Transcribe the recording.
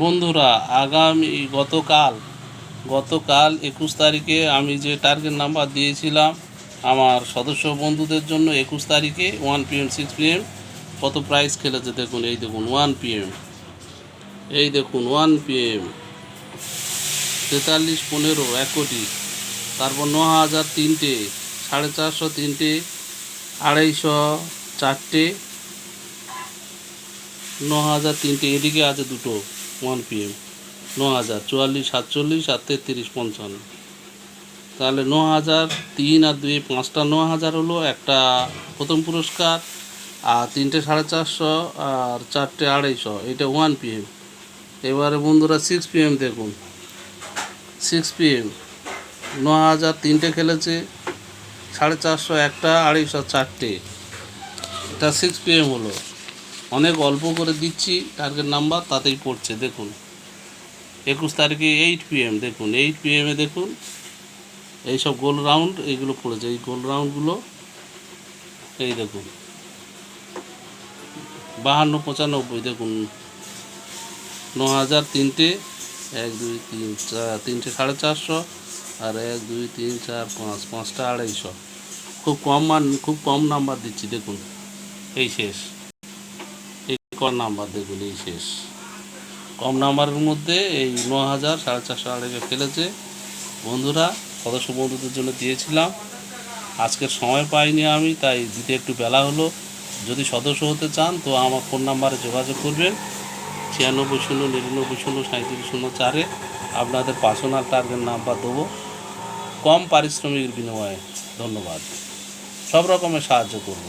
বন্ধুরা, আগামী গতকাল গতকাল একুশ তারিখে আমি যে টার্গেট নাম্বার দিয়েছিলাম, আমার সদস্য বন্ধুদের জন্য একুশ তারিখে ওয়ান পিএম সিক্স পিএম কত প্রাইস খেলেছে দেখুন, এই দেখুন ওয়ান পিএম এই দেখুন ওয়ান পিএম তেতাল্লিশ পনেরো, এক কোটি, তারপর ন হাজার তিনটে, সাড়ে চারশো তিনটে, আড়াইশো চারটে, ন হাজার তিনটে, এদিকে আছে দুটো। ওয়ান পিএম ন হাজার চুয়াল্লিশ, সাতচল্লিশ আর তেত্রিশ, পঞ্চান্ন। তাহলে ন হাজার তিন আর দুই, পাঁচটা ন হাজার হলো একটা প্রথম পুরস্কার আর তিনটে সাড়ে চারশো আর চারটে আড়াইশো, এটা ওয়ান পিএম এবারে বন্ধুরা সিক্স পিএম দেখুন। সিক্স পিএম ন হাজার তিনটে খেলেছে, সাড়ে চারশো, একটা আড়াইশো, চারটে। এটা সিক্স পিএম হলো। অনেক অল্প করে দিচ্ছি টার্গেট নাম্বার তাতেই পড়ছে, দেখুন। একুশ তারিখে এইট পিএম দেখুন এইট পিএমে দেখুন, এইসব গোল রাউন্ড এইগুলো পড়েছে, এই গোল রাউন্ডগুলো এই দেখুন। বাহান্ন, পঁচানব্বই, দেখুন। ন হাজার তিনটে, এক, দুই, তিন, চার, তিনটে সাড়ে চারশো, আর এক, দুই, তিন, চার, পাঁচ, পাঁচটা আড়াইশো। খুব কম মান, খুব কম নাম্বার দিচ্ছি, দেখুন। এই শেষ। কম নাম্বার এই শেষ। কম নাম্বারের মধ্যে এই ন হাজার সাড়ে চারশো আড়াইশো ফেলেছে। বন্ধুরা সদস্য বন্ধুদের জন্য দিয়েছিলাম। আজকের সময় পাইনি আমি, তাই দিতে একটু বেলা হলো। যদি সদস্য হতে চান, তো আমার ফোন নাম্বারে যোগাযোগ করবেন। ছিয়ানব্বই শূন্য নিরানব্বই শূন্য সাঁত্রিশ শূন্য চারে আপনাদের পার্সোনাল টার্গেট নাম্বার দেবো। কম পারিশ্রমিকের বিনিময়ে ধন্যবাদ। সব রকমের সাহায্য করব।